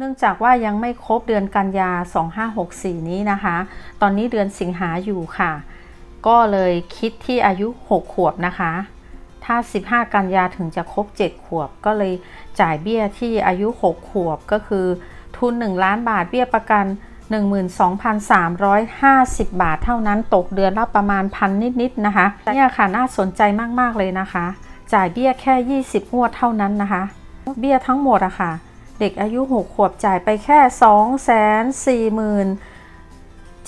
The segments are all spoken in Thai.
เนื่องจากว่ายังไม่ครบเดือนกันยา 2564 นี้นะคะ ตอนนี้เดือนสิงหาอยู่ค่ะ ก็เลยคิดที่อายุ 6 ขวบนะคะ ถ้า 15 กันยาถึงจะครบ 7 ขวบ ก็เลยจ่ายเบี้ยที่อายุ 6 ขวบก็คือทุน 1 ล้านบาทเบี้ยประกัน 12,350 บาทเท่านั้นตกเดือนละประมาณพันนิดๆนะคะเนี่ยค่ะน่าสนใจมากๆเลยนะคะ จ่ายเบี้ยแค่ 20งวดเท่านั้นนะคะ เบี้ยทั้งหมดอะค่ะ เด็กอายุ 6 ขวบจ่ายไปแค่ 2 4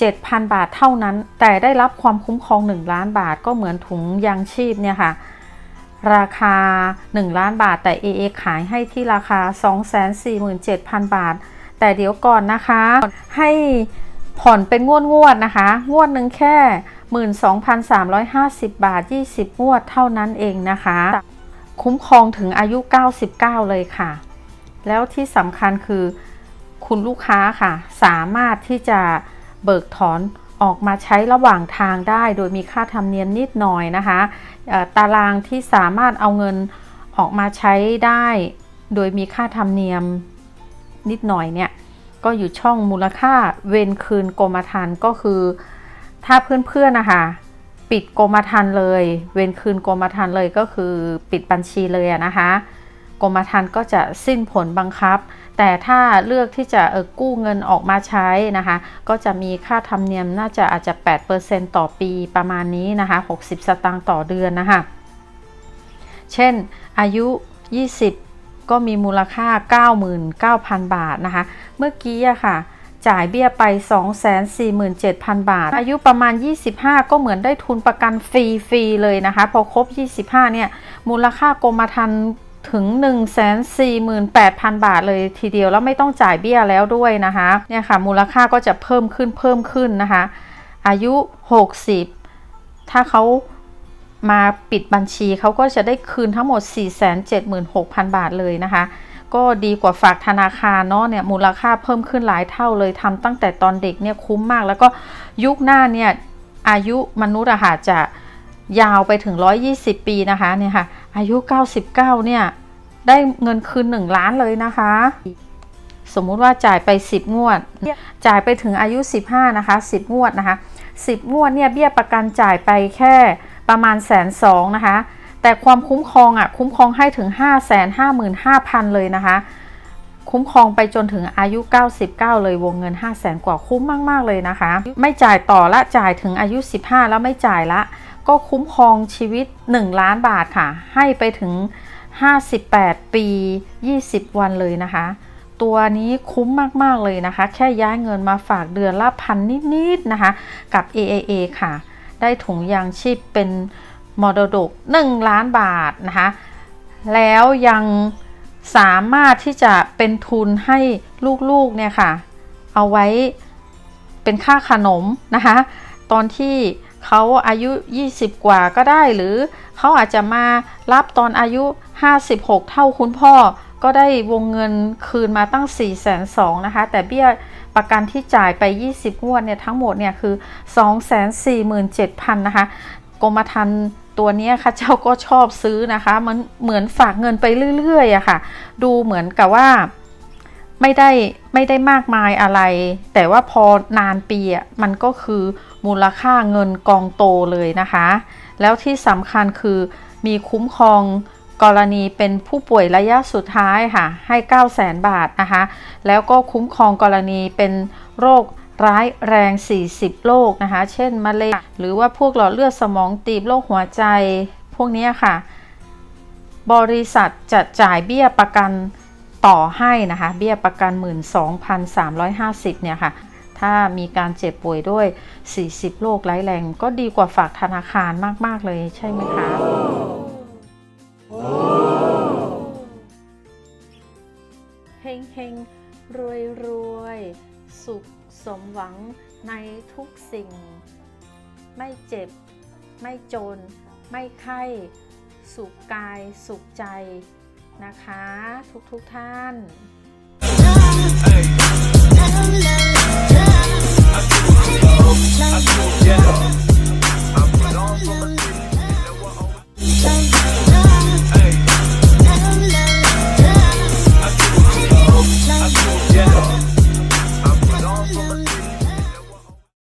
7,000 บาทเท่านั้น แต่ได้รับความคุ้มครอง 1 ล้านบาทก็เหมือนถุงยางชีพเนี่ยค่ะ ราคา 1 ล้านบาทแต่ AA ขายให้ที่ราคา 247,000 บาท แต่เดี๋ยวก่อนนะคะ ให้ผ่อนเป็นงวดงวดๆนะคะ งวดหนึ่งแค่ 12,350 บาท 20 งวดเท่านั้นเองนะคะ คุ้มครองถึงอายุ 99 เลยค่ะ แล้วที่สำคัญคือคุณลูกค้าค่ะ สามารถที่จะเบิกถอนออกมาใช้ระหว่างทางได้ โดยมีค่าธรรมเนียมนิดหน่อยนะคะตารางที่สามารถเอาเงินออกมาใช้ได้ โดยมีค่าธรรมเนียมนิดหน่อยเนี่ยก็อยู่ช่องมูลค่าเวนคืนกรมธรรม์ก็คือ ถ้าเพื่อนๆนะคะปิดกรมธรรม์เลย เวนคืนกรมธรรม์เลยก็คือปิดบัญชีเลยนะคะ กรมธรรม์ก็จะสิ้นผลบังคับ แต่ถ้าเลือกที่จะกู้เงินออกมาใช้นะคะ ก็จะมีค่าธรรมเนียมน่าจะอาจจะ 8%ต่อปีประมาณนี้นะคะ 60 สตางค์ต่อเดือนนะคะ เช่นอายุ 20 ก็มีมูลค่า 99,000 บาทนะคะ เมื่อกี้อะค่ะจ่ายเบี้ยไป 247,000 บาท อายุประมาณ 25 ก็เหมือนได้ทุนประกันฟรี ๆ เลยนะคะ พอครบ 25 เนี่ย มูลค่ากรมธรรม์ ถึง 148,000 บาทเลยทีเดียวแล้วไม่ต้องจ่ายเบี้ยแล้วด้วยนะคะเนี่ยค่ะมูลค่าก็จะเพิ่มขึ้นเพิ่มขึ้นนะคะ อายุ 60 ถ้าเขามาปิดบัญชีเขาก็จะได้คืนทั้งหมด 476,000 บาทเลยนะคะ ก็ดีกว่าฝากธนาคารเนาะเนี่ยมูลค่าเพิ่มขึ้นหลายเท่าเลยทำตั้งแต่ตอนเด็กเนี่ยคุ้มมาก แล้วก็ยุคหน้าเนี่ยอายุมนุษย์อะค่ะจะ ยาวไปถึง 120 ปีนะคะเนี่ยค่ะ อายุ 99 เนี่ย ได้เงินคืน 1 ล้านเลยนะคะ สมมุติว่าจ่ายไป 10 งวด จ่ายไปถึงอายุ 15 นะคะ 10 งวดนะคะ 10 งวดเนี่ยเบี้ยประกันจ่ายไปแค่ประมาณแสนสองนะคะ แต่ความคุ้มครองอะคุ้มครองให้ถึง 5 5 5 0 0 0 เลยนะคะ คุ้มครองไปจนถึงอายุ 99 เลยวงเงิน 5 0 0แสนกว่าคุ้มมาก ๆ เลยนะคะ ไม่จ่ายต่อละจ่ายถึงอายุ 15 แล้วไม่จ่ายละ ก็คุ้มครองชีวิต 1 ล้านบาทค่ะ ให้ไปถึง 58 ปี 20 วันเลยนะคะ ตัวนี้คุ้มมาก ๆ เลยนะคะ แค่ย้ายเงินมาฝากเดือนละพันนิด ๆ นะคะ กับ AAA ค่ะ ได้ถุงยางชีพเป็นมรดก 1 ล้านบาทนะคะ แล้วยังสามารถที่จะเป็นทุนให้ลูกๆเนี่ยค่ะ เอาไว้เป็นค่าขนมนะคะ ตอนที่ เขาอายุ 20 กว่าก็ได้หรือเขาอาจจะมารับตอนอายุ 56 เท่าคุณพ่อ ก็ได้วงเงินคืนมาตั้ง 4 2 0 0 0นะคะ แต่เบี้ยประกันที่จ่ายไป 20 งวดเนี่ยทั้งหมดเนี่ยคือ 247,000 นะคะกรมธรรม์ตัวนี้ค่ะเจ้าก็ชอบซื้อนะคะ มันเหมือนฝากเงินไปเรื่อยๆอะค่ะ ดูเหมือนกับว่า ไม่ได้ไม่ได้มากมายอะไร แต่ว่าพอนานปีอะมันก็คือมูลค่าเงินกองโตเลยนะคะ แล้วที่สำคัญคือมีคุ้มครองกรณีเป็นผู้ป่วยระยะสุดท้ายค่ะ ให้ 9 0 0 0 0 0บาทนะคะ แล้วก็คุ้มครองกรณีเป็นโรคร้ายแรง 40 โรคนะคะ เช่นมะเร็ง หรือว่าพวกหลอดเลือดสมองตีบโรคหัวใจ พวกนี้ค่ะ บริษัทจะจ่ายเบี้ยประกัน ต่อให้นะคะ เบี้ยประกัน 12,350 เนี่ยค่ะถ้ามีการเจ็บป่วยด้วย 40 โรคร้ายแรง ก็ดีกว่าฝากธนาคารมาก ๆ เลยใช่ไหมคะ เฮงเฮงรวยรวย สุขสมหวังในทุกสิ่ง ไม่เจ็บ ไม่จน ไม่ไข้ สุขกาย สุขใจ นะคะ ทุกๆทท่าน